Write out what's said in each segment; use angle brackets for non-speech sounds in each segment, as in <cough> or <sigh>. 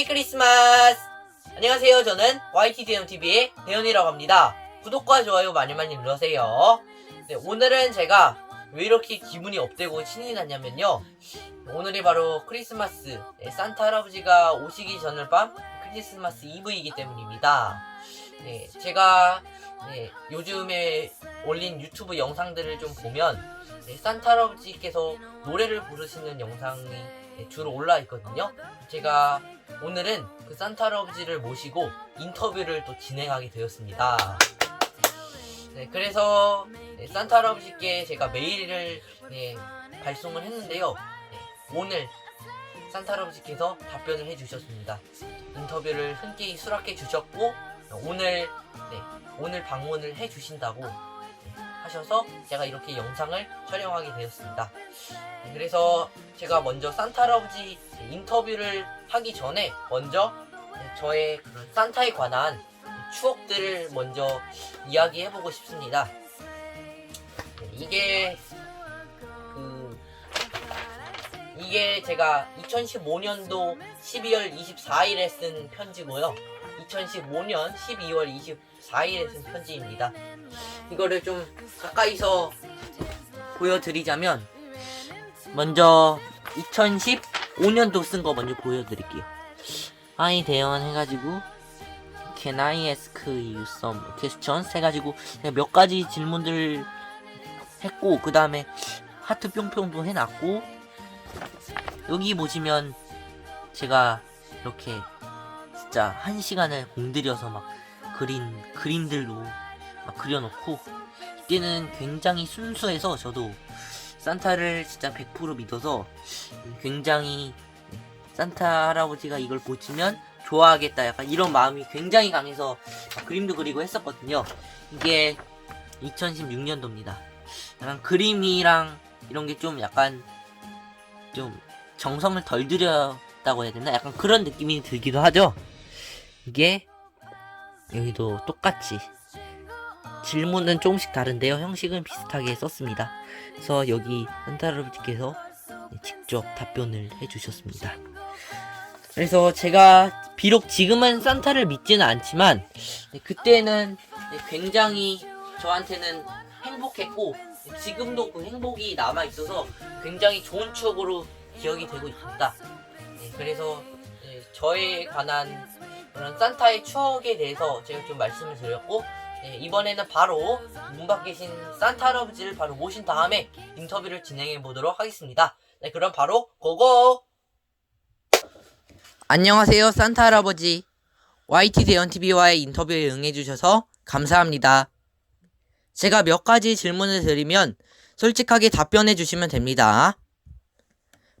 메리 크리스마스! 안녕하세요. 저는 YTDMTV의 대현이라고 합니다. 구독과 좋아요 많이 많이 눌러주세요. 네, 오늘은 제가 왜 이렇게 기분이 업되고 신이 났냐면요. 오늘이 바로 크리스마스, 네, 산타 할아버지가 오시기 전을 밤 크리스마스 이브이기 때문입니다. 네, 제가 네, 요즘에 올린 유튜브 영상들을 좀 보면 네, 산타 할아버지께서 노래를 부르시는 영상이 네, 주로 올라 있거든요. 제가 오늘은 그 산타 할아버지를 모시고 인터뷰를 또 진행하게 되었습니다. 네, 그래서 네, 산타 할아버지께 제가 메일을 네, 발송을 했는데요. 네, 오늘 산타 할아버지께서 답변을 해주셨습니다. 인터뷰를 흔쾌히 수락해 주셨고 오늘 네, 오늘 방문을 해주신다고 네, 하셔서 제가 이렇게 영상을 촬영하게 되었습니다. 네, 그래서 제가 먼저 산타 할아버지 인터뷰를 하기 전에 먼저 네, 저의 그런 산타에 관한 추억들을 먼저 이야기해보고 싶습니다. 네, 이게 그 이게 제가 2015년도 12월 24일에 쓴 편지고요. 2015년 12월 24일에 쓴 편지입니다. 이거를 좀 가까이서 보여드리자면 먼저 2015년도 쓴 거 먼저 보여드릴게요. 아이 대원 해가지고 Can I ask you some questions 해가지고 몇 가지 질문들 했고 그 다음에 하트 뿅뿅도 해놨고 여기 보시면 제가 이렇게 진짜 한 시간을 공들여서 막 그린 그림들로 막 그려놓고 이때는 굉장히 순수해서 저도 산타를 진짜 100% 믿어서 굉장히 산타 할아버지가 이걸 보시면 좋아하겠다 약간 이런 마음이 굉장히 강해서 그림도 그리고 했었거든요. 이게 2016년도입니다. 약간 그림이랑 이런 게 좀 약간 좀 정성을 덜 들였다고 해야 되나? 약간 그런 느낌이 들기도 하죠. 이게 여기도 똑같이 질문은 조금씩 다른데요 형식은 비슷하게 썼습니다 그래서 여기 산타 할아버지께서 직접 답변을 해주셨습니다. 그래서 제가 비록 지금은 산타를 믿지는 않지만 그때는 굉장히 저한테는 행복했고 지금도 그 행복이 남아 있어서 굉장히 좋은 추억으로 기억이 되고 있습니다. 네, 그래서 네, 저에 관한 그런 산타의 추억에 대해서 제가 좀 말씀을 드렸고 네, 이번에는 바로 문 밖에 계신 산타 할아버지를 바로 모신 다음에 인터뷰를 진행해 보도록 하겠습니다. 네, 그럼 바로 고고! 안녕하세요, 산타 할아버지. YT 대연TV와의 인터뷰에 응해주셔서 감사합니다. 제가 몇 가지 질문을 드리면 솔직하게 답변해 주시면 됩니다.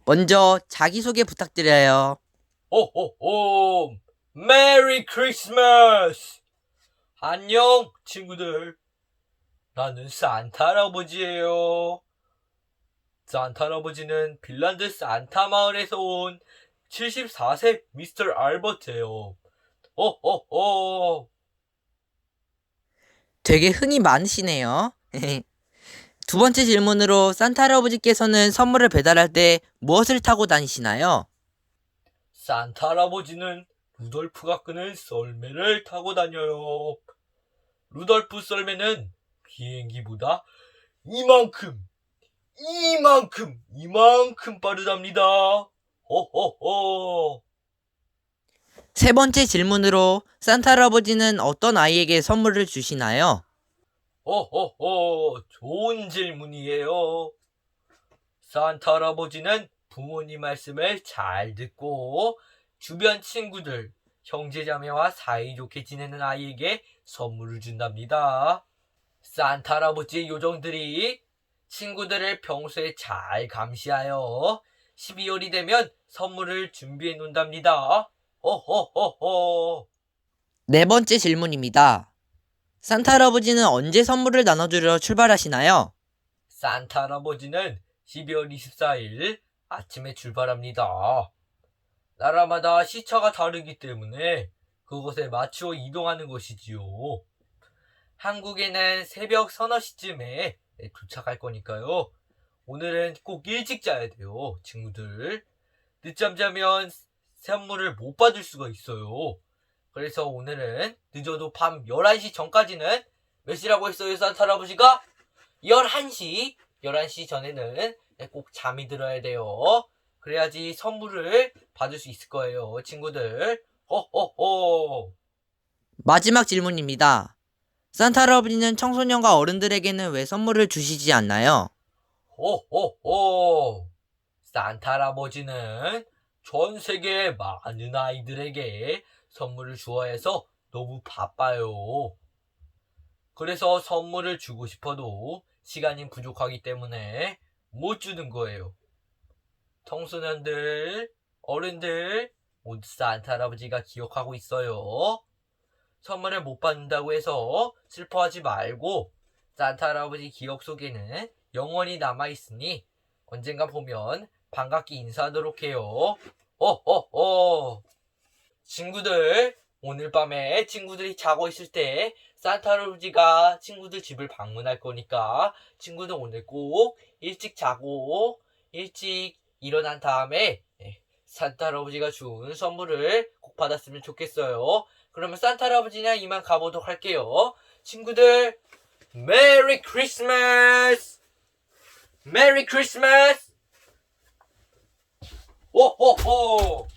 먼저 자기소개 부탁드려요. 호호호 메리 크리스마스 안녕 친구들 나는 산타 할아버지예요 산타 할아버지는 핀란드 산타 마을에서 온 74세 미스터 알버트예요 호호호 되게 흥이 많으시네요. <laughs> 두 번째 질문으로 산타 할아버지께서는 선물을 배달할 때 무엇을 타고 다니시나요? 산타 할아버지는 루돌프가 끄는 썰매를 타고 다녀요. 루돌프 썰매는 비행기보다 이만큼, 이만큼, 이만큼 빠르답니다. 호호호. 세 번째 질문으로 산타 할아버지는 어떤 아이에게 선물을 주시나요? 호호호. 좋은 질문이에요. 산타 할아버지는 부모님 말씀을 잘 듣고 주변 친구들, 형제자매와 사이좋게 지내는 아이에게 선물을 준답니다. 산타 할아버지의 요정들이 친구들을 평소에 잘 감시하여 12월이 되면 선물을 준비해 놓는답니다. 호호호호. 네 번째 질문입니다. 산타 할아버지는 언제 선물을 나눠주려 출발하시나요? 산타 할아버지는 12월 24일 아침에 출발합니다. 나라마다 시차가 다르기 때문에 그곳에 맞추어 이동하는 것이지요. 한국에는 새벽 서너 시쯤에 도착할 거니까요. 오늘은 꼭 일찍 자야 돼요, 친구들. 늦잠 자면 선물을 못 받을 수가 있어요. 그래서 오늘은 늦어도 밤 11시 전까지는 몇 시라고 했어요, 산타 할아버지가? 11시, 11시 전에는 네, 꼭 잠이 들어야 돼요. 그래야지 선물을 받을 수 있을 거예요, 친구들. 호호호! 마지막 질문입니다. 산타 할아버지는 청소년과 어른들에게는 왜 선물을 주시지 않나요? 호호호! 산타 할아버지는 전 세계 많은 아이들에게 선물을 주어야 해서 너무 바빠요. 그래서 선물을 주고 싶어도 시간이 부족하기 때문에 못 주는 거예요. 청소년들, 어른들, 모두 산타 할아버지가 기억하고 있어요. 선물을 못 받는다고 해서 슬퍼하지 말고 산타 할아버지 기억 속에는 영원히 남아있으니 언젠가 보면 반갑게 인사하도록 해요. 어어어 친구들 오늘 밤에 친구들이 자고 있을 때 산타 할아버지가 친구들 집을 방문할 거니까 친구들 오늘 꼭 일찍 자고 일찍 일어난 다음에 예, 산타 할아버지가 준 선물을 꼭 받았으면 좋겠어요. 그러면 산타 할아버지랑 이만 가보도록 할게요. 친구들 메리 크리스마스! 메리 크리스마스! 오호호!